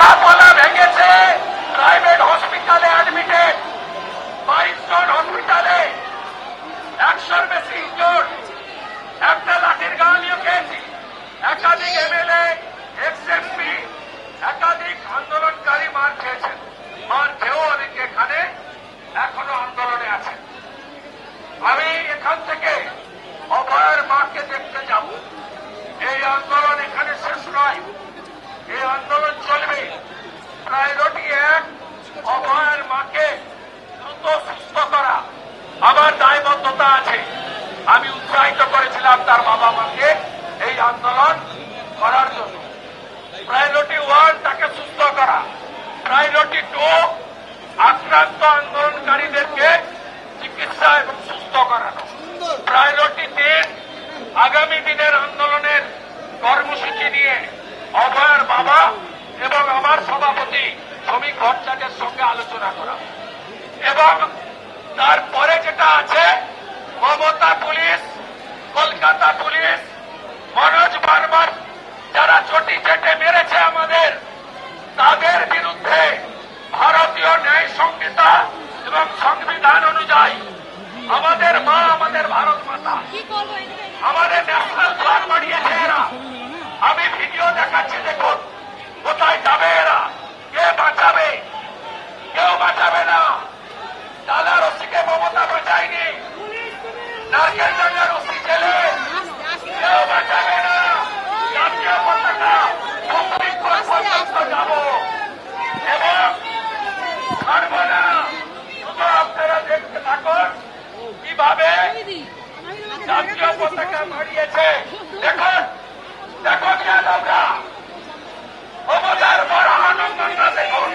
Capo আক্রান্ত আন্দোলনকারীদেরকে চিকিৎসা এবং সুস্থ করানো। প্রায়োরিটি তিন আগামী দিনের আন্দোলনের কর্মসূচি নিয়ে অভয়ের বাবা এবং আমার সভাপতি শ্রমিক ভট্টাচার্যের সঙ্গে আলোচনা করা। এবং তারপরে যেটা আছে মমতা পুলিশ এবং সংবিধান অনুযায়ী আমাদের মা আমাদের ভারত মাতা আমাদের ন্যাশনাল ফ্ল্যাগ বাড়িয়েছে এরা। আমি ভিডিও দেখাচ্ছি দেখুন কোথায় যাবে এরা? কে বাঁচাবে? কেউ বাঁচাবে না। দাদা রশিকে মমতা বাঁচায়নি নারকেল ডাঙ্গা রশি ছেলে কেউ বাঁচাবে না। জাতীয় পতাকা সুপ্রিম কোর্ট পর্যন্ত যাব। এবং ছাড়বো না। শুধু আপনারা দেখতে থাকুন কীভাবে জাতীয় পতাকা মারিয়েছে দেখুন দেখুন যাদবরা মমতার বড় আনন্দটা দেখুন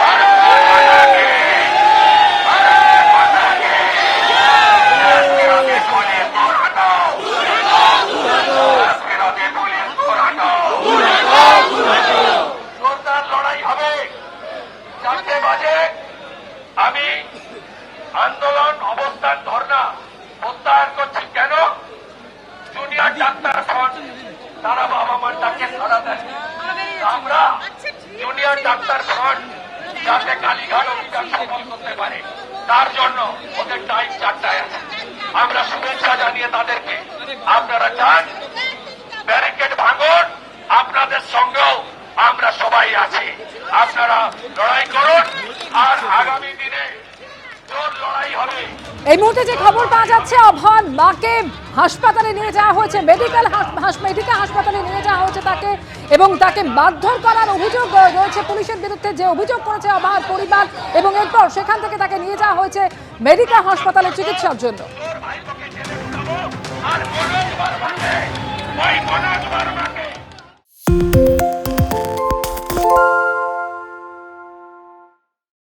ভারত মাতা কি! ভারত মাতা কি! বিরোধী পুলিশ দূর হটো! বিরোধী পুলিশ দূর হটো! জোরদার লড়াই হবে চারটে বাজে আমি আন্দোলন অবস্থান ধর্ণা প্রত্যাহার করছি। কেন? জুনিয়র ডাক্তার তারা বাবা মার ডাকে সারা দেয় আমরা জুনিয়র ডাক্তার ফ্রন্ট যাতে কালীঘাট অভিযান সফল করতে পারে। তার জন্য ওদের টাইম চারটায় আছে। আমরা শুভেচ্ছা জানিয়ে তাদেরকে, আপনারা চান ব্যারিকেড ভাঙুন, আপনাদের সঙ্গেও আমরা সবাই আছি। আপনারা লড়াই করুন, আর আগামী দিনে জোর লড়াই হবে এই মুহূর্তে যে খবর পাওয়া যাচ্ছে অভয় মাকে হাসপাতালে নিয়ে যাওয়া হয়েছে মেডিকেল মেডিকেল হাসপাতালে নিয়ে যাওয়া হয়েছে তাকে এবং তাকে মারধর করার অভিযোগ রয়েছে পুলিশের বিরুদ্ধে যে অভিযোগ করেছে অভয়ের পরিবার এবং এরপর সেখান থেকে তাকে নিয়ে যাওয়া হয়েছে মেডিকেল হাসপাতালে চিকিৎসার জন্য